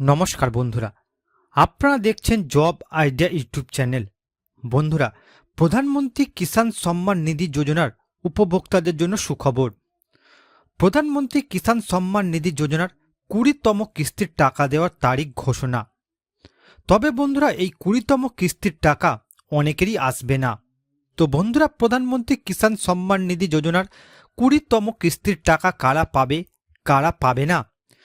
নমস্কার বন্ধুরা। আপনারা দেখছেন জব আইডিয়া ইউটিউব চ্যানেল। বন্ধুরা, প্রধানমন্ত্রী কিষাণ সম্মান নিধি যোজনার উপভোক্তাদের জন্য সুখবর। প্রধানমন্ত্রী কিষাণ সম্মান নিধি যোজনার কুড়িতম কিস্তির টাকা দেওয়ার তারিখ ঘোষণা। তবে বন্ধুরা, এই কুড়িতম কিস্তির টাকা অনেকেরই আসবে না। তো বন্ধুরা, প্রধানমন্ত্রী কিষাণ সম্মান নিধি যোজনার কুড়িতম কিস্তির টাকা কারা পাবে কারা পাবে না?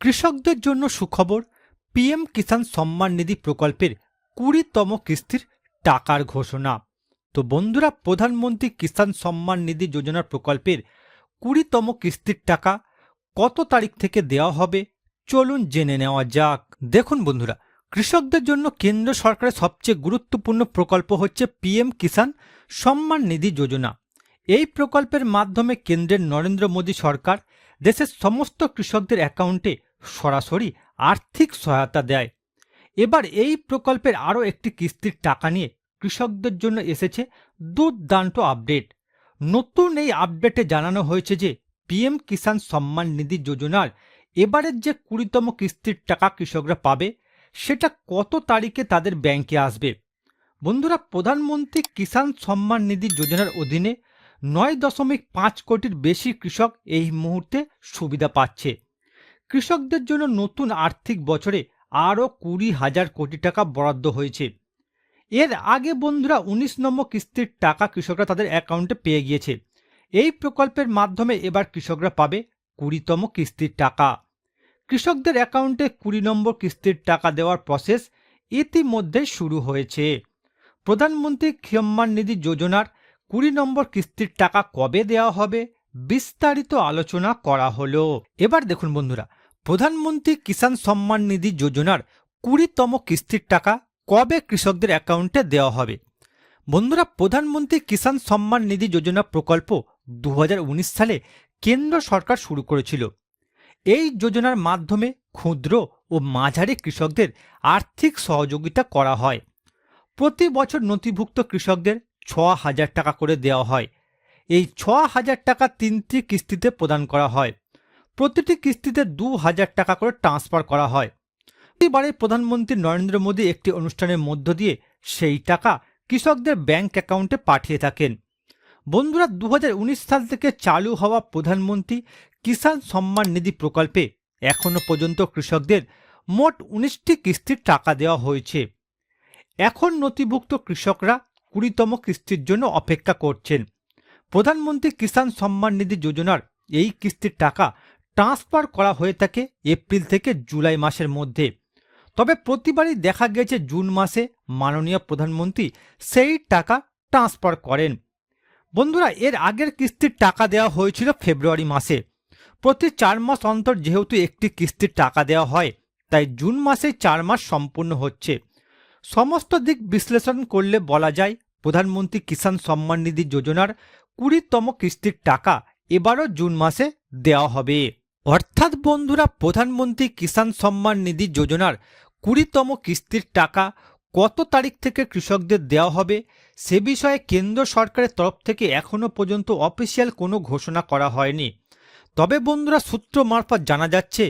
কৃষকদের জন্য সুখবর পিএম কিষাণ সম্মান নিধি প্রকল্পের কুড়িতম কিস্তির টাকার ঘোষণা। তো বন্ধুরা, প্রধানমন্ত্রী কিষাণ সম্মান নিধি যোজনা প্রকল্পের কুড়িতম কিস্তির টাকা কত তারিখ থেকে দেওয়া হবে? চলুন জেনে নেওয়া যাক। দেখুন বন্ধুরা, কৃষকদের জন্য কেন্দ্র সরকারের সবচেয়ে গুরুত্বপূর্ণ প্রকল্প হচ্ছে পিএম কিষাণ সম্মান নিধি যোজনা। এই প্রকল্পের মাধ্যমে কেন্দ্রের নরেন্দ্র মোদী সরকার দেশের সমস্ত কৃষকদের অ্যাকাউন্টে সরাসরি আর্থিক সহায়তা দেয়। এবার এই প্রকল্পের আরও একটি কিস্তির টাকা নিয়ে কৃষকদের জন্য এসেছে দুর্দান্ত আপডেট। নতুন এই আপডেটে জানানো হয়েছে যে পিএম কিষাণ সম্মান নিধি যোজনার এবারের যে কুড়িতম কিস্তির টাকা কৃষকরা পাবে, সেটা কত তারিখে তাদের ব্যাংকে আসবে? বন্ধুরা, প্রধানমন্ত্রী কিষাণ সম্মান নিধি যোজনার অধীনে নয় দশমিক পাঁচ কোটির বেশি কৃষক এই মুহূর্তে সুবিধা পাচ্ছে। কৃষকদের জন্য নতুন আর্থিক বছরে আরও কুড়ি হাজার কোটি টাকা বরাদ্দ হয়েছে। এর আগে বন্ধুরা উনিশ নম্বর কিস্তির টাকা কৃষকরা তাদের অ্যাকাউন্টে পেয়ে গিয়েছে। এই প্রকল্পের মাধ্যমে এবার কৃষকরা পাবে কুড়িতম কিস্তির টাকা। কৃষকদের অ্যাকাউন্টে কুড়ি নম্বর কিস্তির টাকা দেওয়ার প্রসেস ইতিমধ্যে শুরু হয়েছে। প্রধানমন্ত্রী সম্মান নিধি যোজনার কুড়ি নম্বর কিস্তির টাকা কবে দেওয়া হবে বিস্তারিত আলোচনা করা হলো। এবার দেখুন বন্ধুরা প্রধানমন্ত্রী কিষাণ সম্মান নিধি যোজনার কুড়িতম কিস্তির টাকা কবে কৃষকদের অ্যাকাউন্টে দেওয়া হবে? বন্ধুরা, প্রধানমন্ত্রী কিষাণ সম্মান নিধি যোজনা প্রকল্প দু হাজার উনিশ সালে কেন্দ্র সরকার শুরু করেছিল। এই যোজনার মাধ্যমে ক্ষুদ্র ও মাঝারি কৃষকদের আর্থিক সহযোগিতা করা হয়। প্রতি বছর নথিভুক্ত কৃষকদের ছ হাজার টাকা করে দেওয়া হয়। এই ছ হাজার টাকা তিনটি কিস্তিতে প্রদান করা হয়। প্রতিটি কিস্তিতে দু হাজার টাকা করে ট্রান্সফার করা হয়। এবারে প্রধানমন্ত্রী নরেন্দ্র মোদী একটি অনুষ্ঠানের মধ্য দিয়ে সেই টাকা কৃষকদের ব্যাংক অ্যাকাউন্টে পাঠিয়ে থাকেন। বন্ধুরা দু হাজার উনিশ সাল থেকে চালু হওয়া প্রধানমন্ত্রী কিষাণ সম্মান নিধি প্রকল্পে এখনও পর্যন্ত কৃষকদের মোট উনিশটি কিস্তির টাকা দেওয়া হয়েছে। এখন নথিভুক্ত কৃষকরা কুড়িতম কিস্তির জন্য অপেক্ষা করছেন। প্রধানমন্ত্রী কিষাণ সম্মান নিধি যোজনার এই কিস্তির টাকা ট্রান্সফার করা হয়ে থাকে এপ্রিল থেকে জুলাই মাসের মধ্যে। তবে প্রতিবারই দেখা গেছে জুন মাসে মাননীয় প্রধানমন্ত্রী সেই টাকা ট্রান্সফার করেন। বন্ধুরা, এর আগের কিস্তির টাকা দেওয়া হয়েছিল ফেব্রুয়ারি মাসে। প্রতি চার মাস অন্তর যেহেতু একটি কিস্তির টাকা দেওয়া হয়, তাই জুন মাসে চার মাস সম্পূর্ণ হচ্ছে। সমস্ত দিক বিশ্লেষণ করলে বলা যায়, প্রধানমন্ত্রী কিষাণ সম্মান নিধি যোজনার কুড়িতম কিস্তির টাকা এবারও জুন মাসে দেওয়া হবে। অর্থাৎ বন্ধুরা, প্রধানমন্ত্রী কিষাণ সম্মান নিধি যোজনার কুড়িতম কিস্তির টাকা কত তারিখ থেকে কৃষকদের দেওয়া হবে, সে বিষয়ে কেন্দ্র সরকারের তরফ থেকে এখনও পর্যন্ত অফিসিয়াল কোনো ঘোষণা করা হয়নি। তবে বন্ধুরা, সূত্র মারফত জানা যাচ্ছে,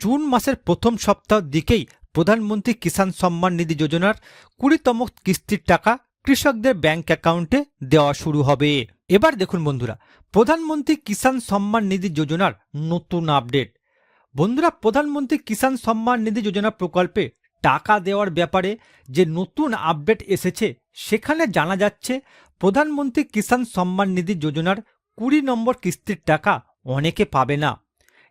জুন মাসের প্রথম সপ্তাহ দিকেই প্রধানমন্ত্রী কিষাণ সম্মান নিধি যোজনার কুড়িতম কিস্তির টাকা কৃষকদের ব্যাংক অ্যাকাউন্টে দেওয়া শুরু হবে। এবার দেখুন বন্ধুরা, প্রধানমন্ত্রী কিষাণ সম্মান নিধি যোজনার নতুন আপডেট। বন্ধুরা, প্রধানমন্ত্রী কিষাণ সম্মান নিধি যোজনা প্রকল্পে টাকা দেওয়ার ব্যাপারে যে নতুন আপডেট এসেছে, সেখানে জানা যাচ্ছে প্রধানমন্ত্রী কিষাণ সম্মান নিধি যোজনার কুড়ি নম্বর কিস্তির টাকা অনেকে পাবে না।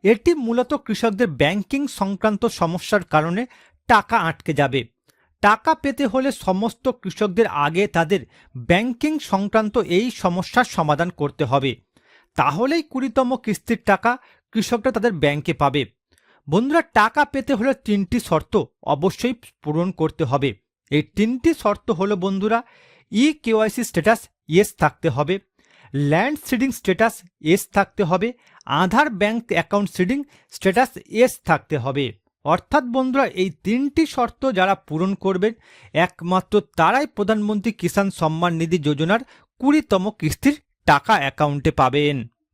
এটি মূলত কৃষকদের ব্যাংকিং সংক্রান্ত সমস্যার কারণে টাকা আটকে যাবে। টাকা পেতে হলে সমস্ত কৃষকদের আগে তাদের ব্যাংকিং সংক্রান্ত এই সমস্যার সমাধান করতে হবে। তাহলেই কুড়িতম কিস্তির টাকা কৃষকরা তাদের ব্যাংকে পাবে। বন্ধুরা, টাকা পেতে হলে তিনটি শর্ত অবশ্যই পূরণ করতে হবে। এই তিনটি শর্ত হলো বন্ধুরা ই কেওয়াইসি স্ট্যাটাস ইয়েস থাকতে হবে, ল্যান্ড সিডিং স্ট্যাটাস এস থাকতে হবে, Aadhaar bank account seeding status yes থাকতে হবে। অর্থাৎ বন্ধুরা, এই তিনটি শর্ত যারা পূরণ করবেন, একমাত্র তারাই প্রধানমন্ত্রী কিষাণ সম্মান নিধি যোজনার কুড়িতম কিস্তির টাকা অ্যাকাউন্টে পাবেন।